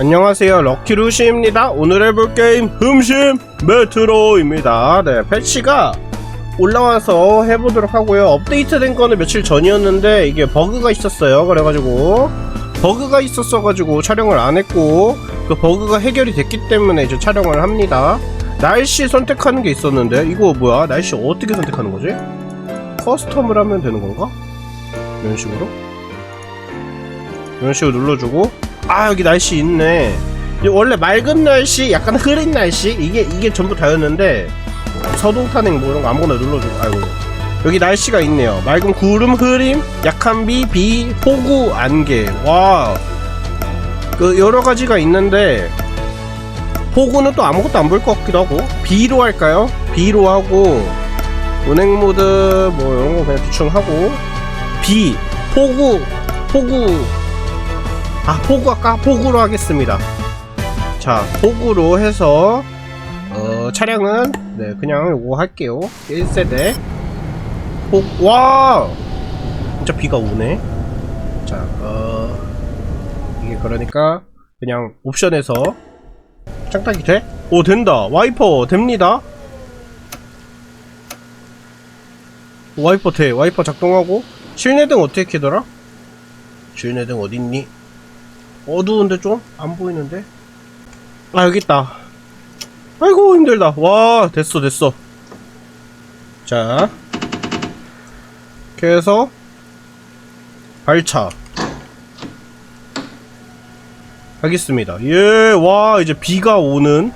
안녕하세요. 럭키루시입니다. 오늘 해볼 게임 흠심 메트로입니다. 네 패치가 올라와서 해보도록 하고요. 업데이트된 거는 며칠 전이었는데 이게 버그가 있었어요. 그래가지고 버그가 있었어가지고 촬영을 안 했고 그 버그가 해결이 됐기 때문에 이제 촬영을 합니다. 날씨 선택하는 게 있었는데 이거 뭐야? 날씨 어떻게 선택하는 거지? 커스텀을 하면 되는 건가? 이런 식으로? 이런 식으로 눌러주고 아 여기 날씨 있네. 이 원래 맑은 날씨 약간 흐린 날씨? 이게 이게 전부 다였는데 서동 탄행 뭐 이런 거 아무거나 눌러주고 아이고. 여기 날씨가 있네요. 맑은 구름 흐림 약한 비 비 폭우 안개. 와그 여러 가지가 있는데 폭우는 또 아무것도 안볼것 같기도 하고. 비로 할까요? 비로 하고 운행 모드 뭐 이런 거 그냥 대충 하고. 비 폭우 폭우 아 포구 아까 포구로 하겠습니다. 자 포구로 해서 어 차량은 네 그냥 요거 할게요. 1세대. 포, 와! 진짜 비가 오네. 자 어 이게 그러니까 그냥 옵션에서 짝짝이 돼? 오 된다. 와이퍼 됩니다. 와이퍼 돼. 와이퍼 작동하고. 실내등 어떻게 켜더라? 실내등 어딨니? 어두운데 좀? 안 보이는데? 아 여기 있다. 아이고 힘들다. 와 됐어 됐어. 자. 이렇게 해서 발차. 하겠습니다. 예와 이제 비가 오는.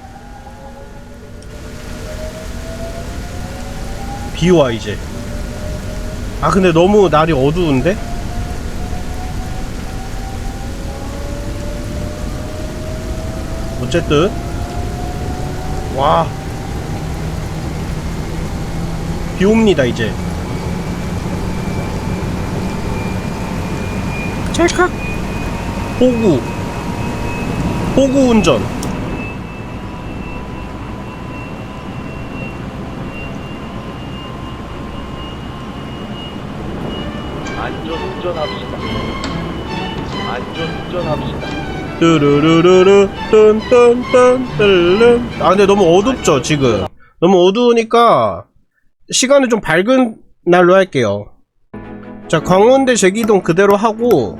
비와 이제. 아 근데 너무 날이 어두운데? 어쨌든. 와. 비옵니다 이제. 찰칵. 호구. 호구 운전 뚜루루루루 뚠뚠뚠 뚜루룬 아 근데 너무 어둡죠 지금. 너무 어두우니까 시간을 좀 밝은 날로 할게요. 자 광운대 제기동 그대로 하고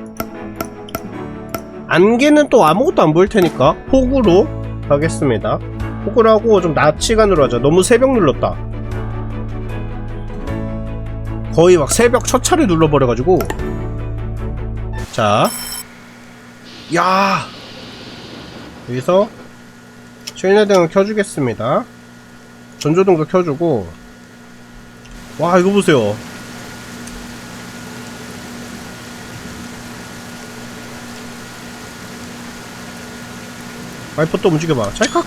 안개는 또 아무것도 안 보일 테니까 폭우로 하겠습니다. 폭우로 하고 좀 낮 시간으로 하자. 너무 새벽 눌렀다. 거의 막 새벽 첫 차를 눌러버려가지고. 자 야! 여기서 실내등을 켜주겠습니다. 전조등도 켜주고. 와 이거 보세요. 와이퍼 또 움직여봐. 찰칵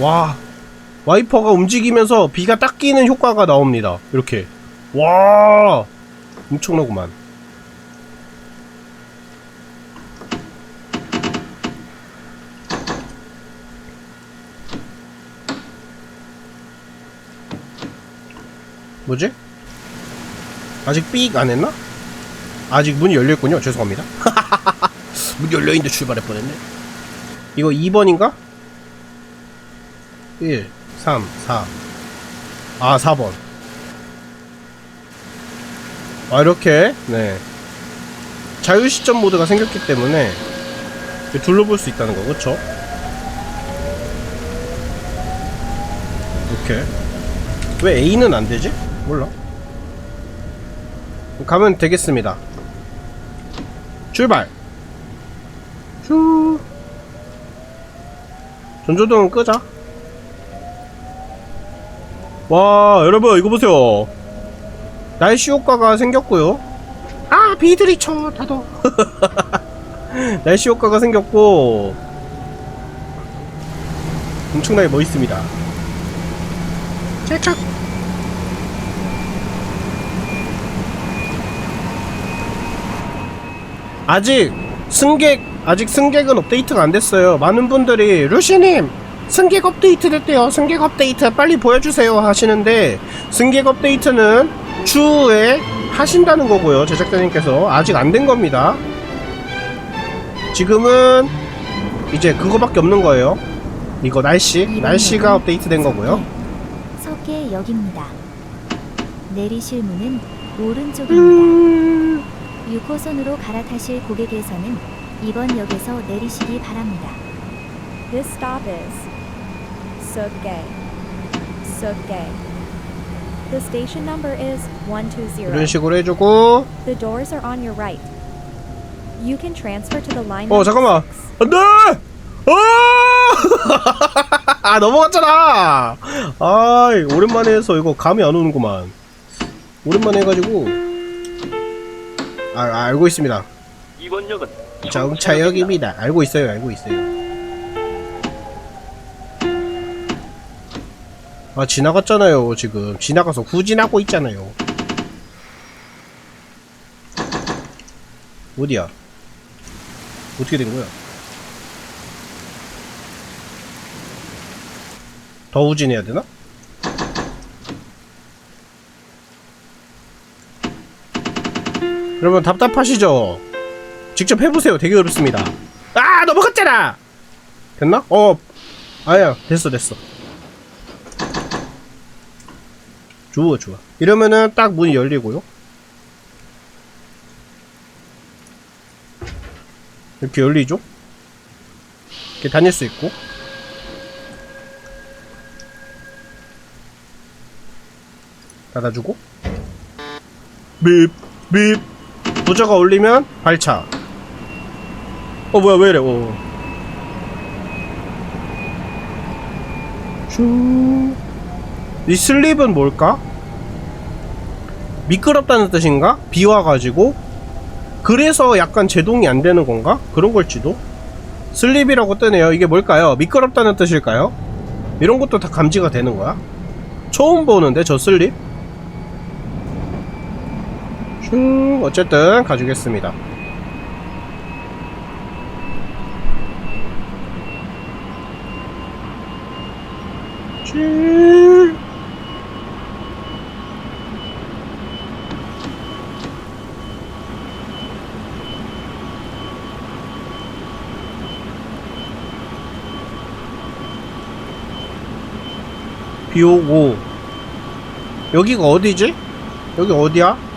와 와이퍼가 움직이면서 비가 딱 끼는 효과가 나옵니다. 이렇게. 와! 엄청나구만 뭐지? 아직 삑 안 했나? 아직 문이 열려있군요. 죄송합니다. 문 열려있는데 출발할 뻔했네. 이거 2번인가? 1, 3, 4. 아, 4번. 아, 이렇게, 네. 자유시점 모드가 생겼기 때문에 둘러볼 수 있다는 거, 그쵸? 이렇게. 왜 A는 안 되지? 몰라. 가면 되겠습니다. 출발. 슈. 전조등은 끄자. 와, 여러분 이거 보세요. 날씨 효과가 생겼고요. 아, 비들이 쳐, 다도. 날씨 효과가 생겼고 엄청나게 멋있습니다. 찰칵. 아직 승객 아직 승객은 업데이트가 안 됐어요. 많은 분들이 루시님 승객 업데이트 됐대요. 승객 업데이트 빨리 보여주세요 하시는데 승객 업데이트는 추후에 하신다는 거고요. 제작자님께서 아직 안 된 겁니다. 지금은 이제 그거밖에 없는 거예요. 이거 날씨, 날씨가 업데이트된 거고요. 서계 역입니다. 내리실 문은 오른쪽입니다. 음... 6호선으로 갈아타실 고객께서는 이번 역에서 내리시기 바랍니다. This stop is Sogay. Sogay. The station number is 120. 이런 식으로 해주고 The doors are on your right. You can transfer to the line. 어 잠깐만. 안돼 아! 아 넘어갔잖아 아 오랜만에 해서 이거 감이 안 오는구만 오랜만에 해가지고 아 아, 알고 있습니다. 이번 역은 정차역입니다. 알고 있어요 알고 있어요. 아 지나갔잖아요 지금. 지나가서 후진하고 있잖아요. 어디야? 어떻게 된 거야? 더 후진해야 되나? 여러분 답답하시죠? 직접 해보세요. 되게 어렵습니다. 아 넘어갔잖아! 됐나? 어. 아야 됐어 됐어. 좋아 좋아. 이러면은 딱 문이 열리고요. 이렇게 열리죠? 이렇게 다닐 수 있고. 닫아주고. 밉밉 부저가 올리면 발차 어 뭐야 왜 이래 어. 슈. 이 슬립은 뭘까? 미끄럽다는 뜻인가? 비 와가지고 그래서 약간 제동이 안 되는 건가? 그런 걸지도 슬립이라고 뜨네요 이게 뭘까요? 미끄럽다는 뜻일까요? 이런 것도 다 감지가 되는 거야? 처음 보는데 저 슬립? 슝 어쨌든 가주겠습니다 슈비 오고 여기가 어디지? 여기 어디야?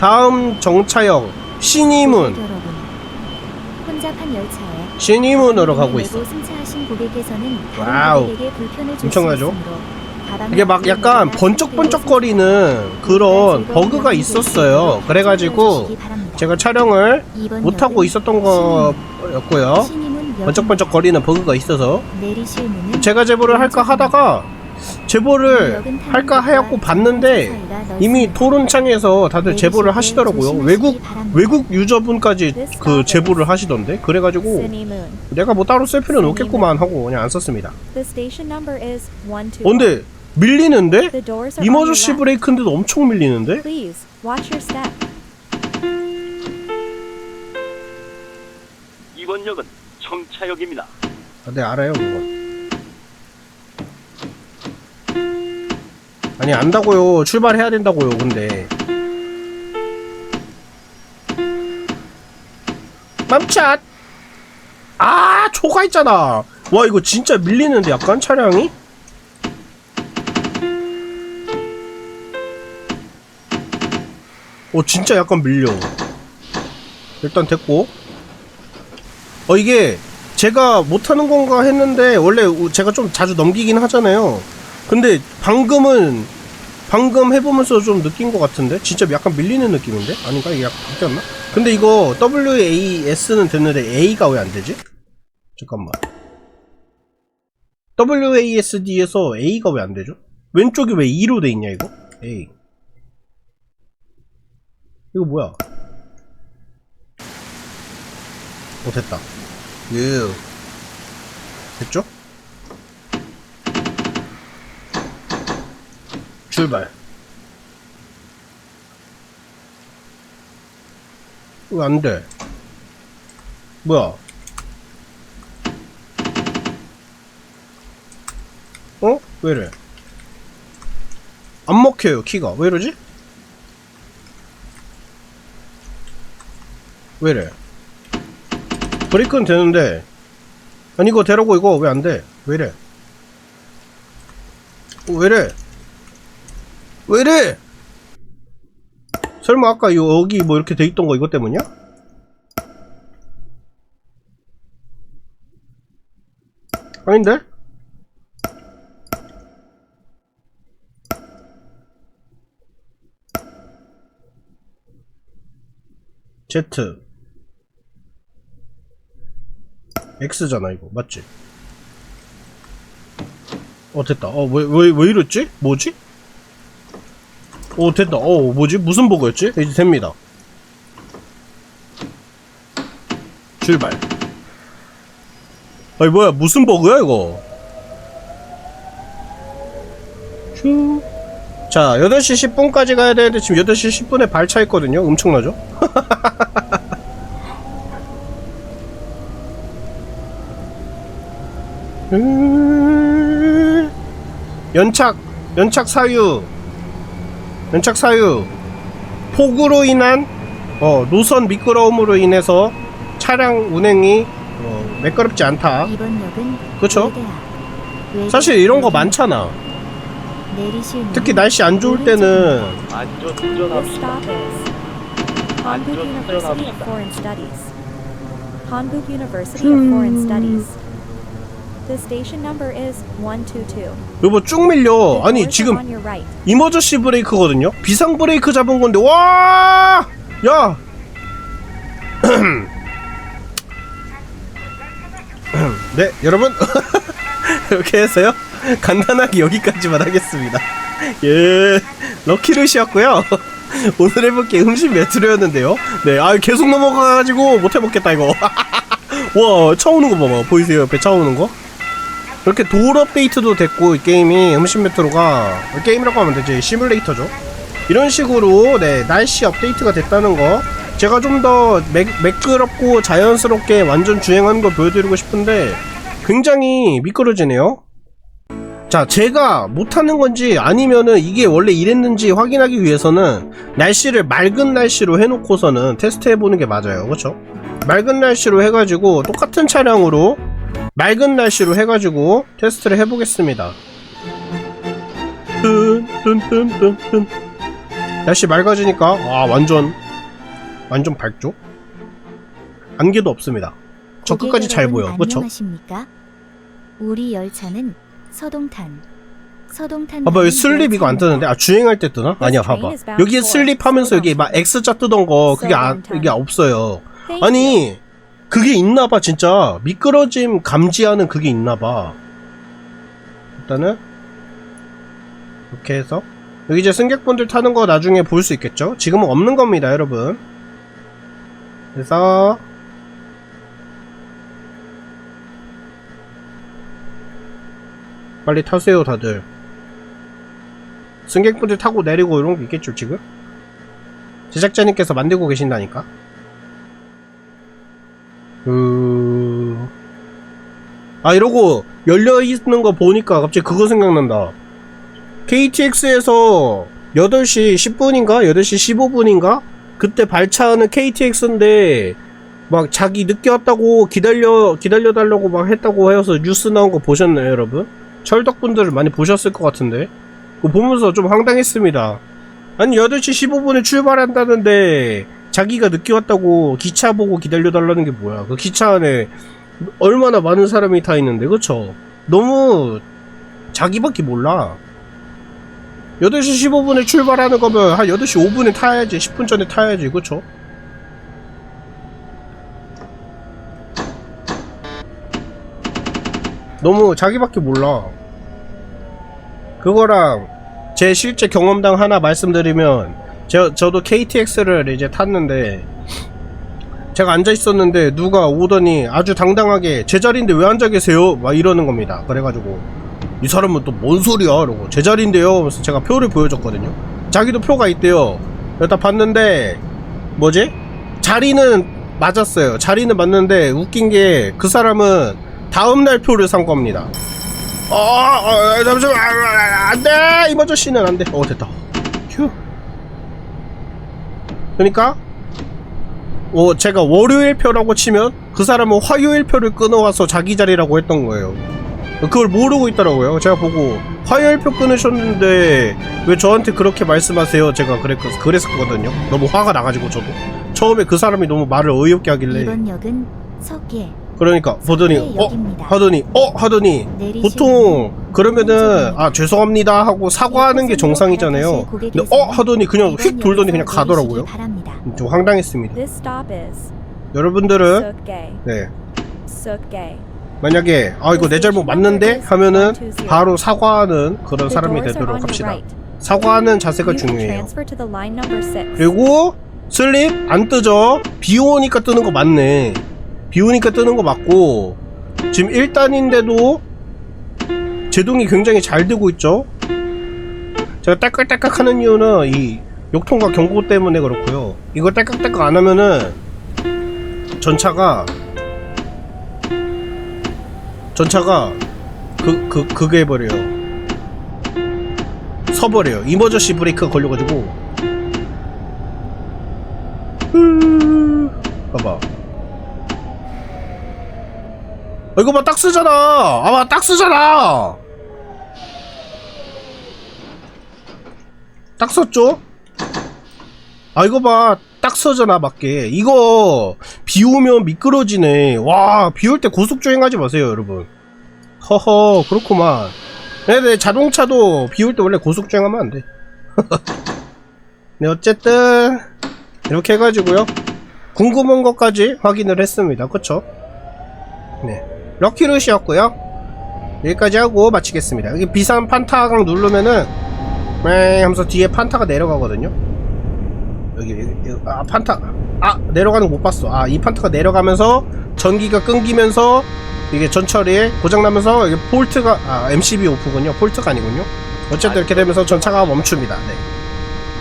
다음 정차역 신이문. 고객 여러분, 혼잡한 열차에 신이문으로 가고 있어. 내고 승차하신 고객께서는 다른 와우. 고객에게 불편을 줄수 엄청나죠? 있으므로 가방을 이게 막 약간 번쩍번쩍거리는 그런 버그가 있었어요. 그래가지고 제가 촬영을 못하고 있었던 거였고요. 번쩍번쩍거리는 버그가 있어서 내리실 문은 제가 제보를 할까 하다가 제보를 할까 하였고 봤는데 이미 토론창에서 다들 제보를 하시더라고요 외국 외국 유저분까지 그 제보를 하시던데 그래가지고. 내가 뭐 따로 쓸 필요는 없겠구만 하고 그냥 안 썼습니다 The station number is 120. 어 근데 밀리는데? 이머저시. 브레이크인데도 엄청 밀리는데? 이번 역은 청차역입니다. 아, 네 알아요 그거 아니 안다고요. 출발해야 된다고요 근데. 맘찻 아 초가 있잖아. 와 이거 진짜 밀리는데 약간 차량이? 어 진짜 약간 밀려. 일단 됐고. 어 이게 제가 못하는 건가 했는데 원래 우- 제가 좀 자주 넘기긴 하잖아요 근데 방금은 방금 해보면서 좀 느낀 것 같은데? 진짜 약간 밀리는 느낌인데? 아닌가? 이게 약간 바뀌었나? 근데 이거 WAS는 됐는데 A가 왜 안 되지? 잠깐만. WASD에서 A가 왜 안 되죠? 왼쪽이 왜 2로 돼 있냐 이거? A. 이거 뭐야? 어 됐다. 유 됐죠? 출발 왜 안 돼 뭐야 어? 왜이래 안 먹혀요 키가 왜 이러지? 왜이래 브레이크는 되는데 아니 이거 되라고 이거 왜 안 돼? 왜 이래? 어, 왜 이래? 왜 이래? 설마 아까 요- 여기 뭐 이렇게 돼 있던 거 이것 때문이야? 아닌데? Z X잖아 이거 맞지? 어 됐다 어왜 왜왜 이랬지? 뭐지? 어 됐다 어 뭐지? 무슨 버그였지? 이제 됩니다 출발 아니 뭐야 무슨 버그야 이거 슈. 자 8시 10분까지 가야 되는데 지금 8시 10분에 발차 있거든요 엄청나죠? 음, 연착 연착 사유 연착 사유 폭우로 인한 어, 노선 미끄러움으로 인해서 차량 운행이 어, 매끄럽지 않다 이번 역은 그쵸? 외대학. 외대 사실 이런 거 많잖아 내리실 특히 날씨 안 좋을 때는 안전 운전합시다. Hankook University of Foreign Studies. The station number is 122. 여보 쭉 밀려. 아니 지금. 이머저시 브레이크거든요? 비상 브레이크 잡은 건데 와! 야! 네 여러분. 이렇게 해서요? 간단하게 여기까지만 하겠습니다. 예 럭키루시였고요. 오늘 해볼 게 음식 메트로였는데요. 네아 계속 넘어가가지고 못 해먹겠다 이거. 와 차 오는 거 봐봐. 보이세요? 옆에 차 오는 거 이렇게 도어 업데이트도 됐고 이 게임이 음식 메트로가 게임이라고 하면 되지 시뮬레이터죠. 이런 식으로 네 날씨 업데이트가 됐다는 거. 제가 좀 더 매끄럽고 자연스럽게 완전 주행하는 걸 보여드리고 싶은데 굉장히 미끄러지네요. 자 제가 못하는 건지 아니면은 이게 원래 이랬는지 확인하기 위해서는 날씨를 맑은 날씨로 해놓고서는 테스트 해보는 게 맞아요. 그쵸? 맑은 날씨로 해가지고 똑같은 차량으로 맑은 날씨로 해가지고 테스트를 해보겠습니다. 날씨 맑아지니까 아 완전 완전 밝죠? 안개도 없습니다. 저 끝까지 잘 보여, 그렇죠? 안녕하십니까? 우리 열차는 서동탄, 서동탄. 봐봐 여기 슬립 이거 안 뜨는데 아 주행할 때 뜨나? 아니야 봐봐 여기에 슬립 하면서 여기 막 X자 뜨던 거 그게 안 이게 없어요. 아니 그게 있나봐 진짜. 미끄러짐 감지하는 그게 있나봐. 일단은 이렇게 해서 여기 이제 승객분들 타는 거 나중에 볼 수 있겠죠? 지금은 없는 겁니다 여러분. 그래서 빨리 타세요 다들. 승객분들 타고 내리고 이런 게 있겠죠 지금? 제작자님께서 만들고 계신다니까 그... 아 이러고 열려있는 거 보니까 갑자기 그거 생각난다 KTX에서 8시 10분인가? 8시 15분인가? 그때 발차하는 KTX인데 막 자기 늦게 왔다고 기다려 기다려 달라고 막 했다고 해서 뉴스 나온 거 보셨나요 여러분? 철덕분들을 많이 보셨을 것 같은데 그거 보면서 좀 황당했습니다 아니 8시 15분에 출발한다는데 자기가 늦게 왔다고 기차 보고 기다려달라는 게 뭐야? 그 기차 안에 얼마나 많은 사람이 타 있는데 그쵸? 너무 자기밖에 몰라. 8시 15분에 출발하는 거면 한 8시 5분에 타야지 10분 전에 타야지 그쵸? 너무 자기밖에 몰라. 그거랑 제 실제 경험담 하나 말씀드리면 저, 저도 KTX를 이제 tas는데 제가 앉아 있었는데 누가 오더니 아주 당당하게 제 자리인데 왜 앉아 계세요? 막 이러는 겁니다. 그래가지고 이 사람은 또 뭔 소리야? 이러고 제 자리인데요. 그래서 제가 표를 보여줬거든요. 자기도 표가 있대요. 여기다 봤는데 뭐지? 자리는 맞았어요. 자리는 맞는데 웃긴 게 그 사람은 다음날 표를 산 겁니다. 어, 어, 잠시만, 아, 아, 안 돼! 이번 저씨는 안 돼. 어, 됐다. 그러니까 어, 제가 월요일 표라고 치면 그 사람은 화요일 표를 끊어와서 자기 자리라고 했던 거예요. 그걸 모르고 있더라고요. 제가 보고 화요일 표 끊으셨는데 왜 저한테 그렇게 말씀하세요? 제가 그랬, 그랬었거든요. 너무 화가 나가지고 저도 처음에 그 사람이 너무 말을 어이없게 하길래 이번 역은 석계 그러니까 보더니 어 역입니다. 하더니 어 하더니 보통 그러면은 아 죄송합니다 하고 사과하는 게 정상이잖아요. 근데 어 하더니 그냥 휙 돌더니 그냥 가더라고요. 바랍니다. 좀 황당했습니다. This stop is 여러분들은. 네. 만약에 아 이거 내 잘못 맞는데 하면은 바로 사과하는 그런 The 사람이 doors are 되도록 your 합시다. right. 사과하는 자세가 You can 중요해요. transfer to the line number six. 그리고 슬립 안 뜨죠? 비 오니까 뜨는 거 맞네. 비 오니까 뜨는 거 맞고 지금 1단인데도 제동이 굉장히 잘 되고 있죠? 제가 딸깍딸깍 하는 이유는 이 욕통과 경고 때문에 그렇고요. 이거 딸깍딸깍 안 하면은 전차가 전차가 그, 그, 그게 해버려요. 서버려요. 이머저시 브레이크가 걸려가지고 음, 봐봐. 이거 봐, 딱 쓰잖아. 아, 봐, 딱 쓰잖아. 딱 썼죠? 아, 이거 봐. 딱 써잖아, 맞게. 이거, 비 오면 미끄러지네. 와, 비 올 때 고속주행 하지 마세요, 여러분. 허허, 그렇구만. 네네, 자동차도 비 올 때 원래 고속주행 하면 안 돼. 네, 어쨌든, 이렇게 해가지고요. 궁금한 것까지 확인을 했습니다. 그쵸? 네. 럭키루시였고요 여기까지 하고 마치겠습니다. 여기 비상 판타강 누르면은, 맹 하면서 뒤에 판타가 내려가거든요. 여기, 여기, 여기, 아, 판타. 아, 내려가는 거 못 봤어. 아, 이 판타가 내려가면서 전기가 끊기면서 이게 전철이 고장나면서 이게 폴트가, 아, MCB 오프군요. 폴트가 아니군요. 어쨌든 이렇게 되면서 전차가 멈춥니다. 네.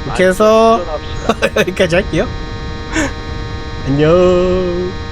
이렇게 해서. 여기까지 할게요. 안녕.